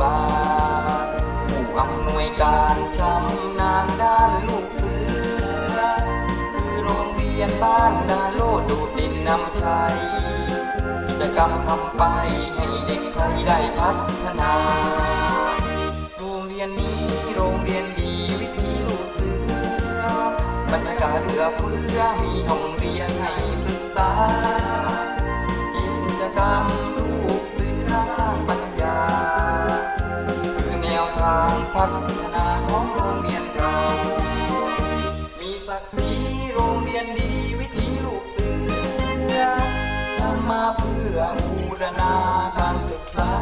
บาลผู้อำนวยการชำนาญด้านลูกเสือ คือโรงเรียนบ้านนาโลดดูดินนำชัยกิจกรรมทำไปให้เด็กไทยได้พัฒนา โรงเรียนนี้โรงเรียนดีวิธีลูกเสือบรรยากาศเรือเฟือมีห้องเรียนให้ศึกษา พัฒนาของโรงเรียนเรา มีศักดิ์ศรีโรงเรียนดีวิถีลูกเสือทำมาเพื่อบูรณาการศึกษา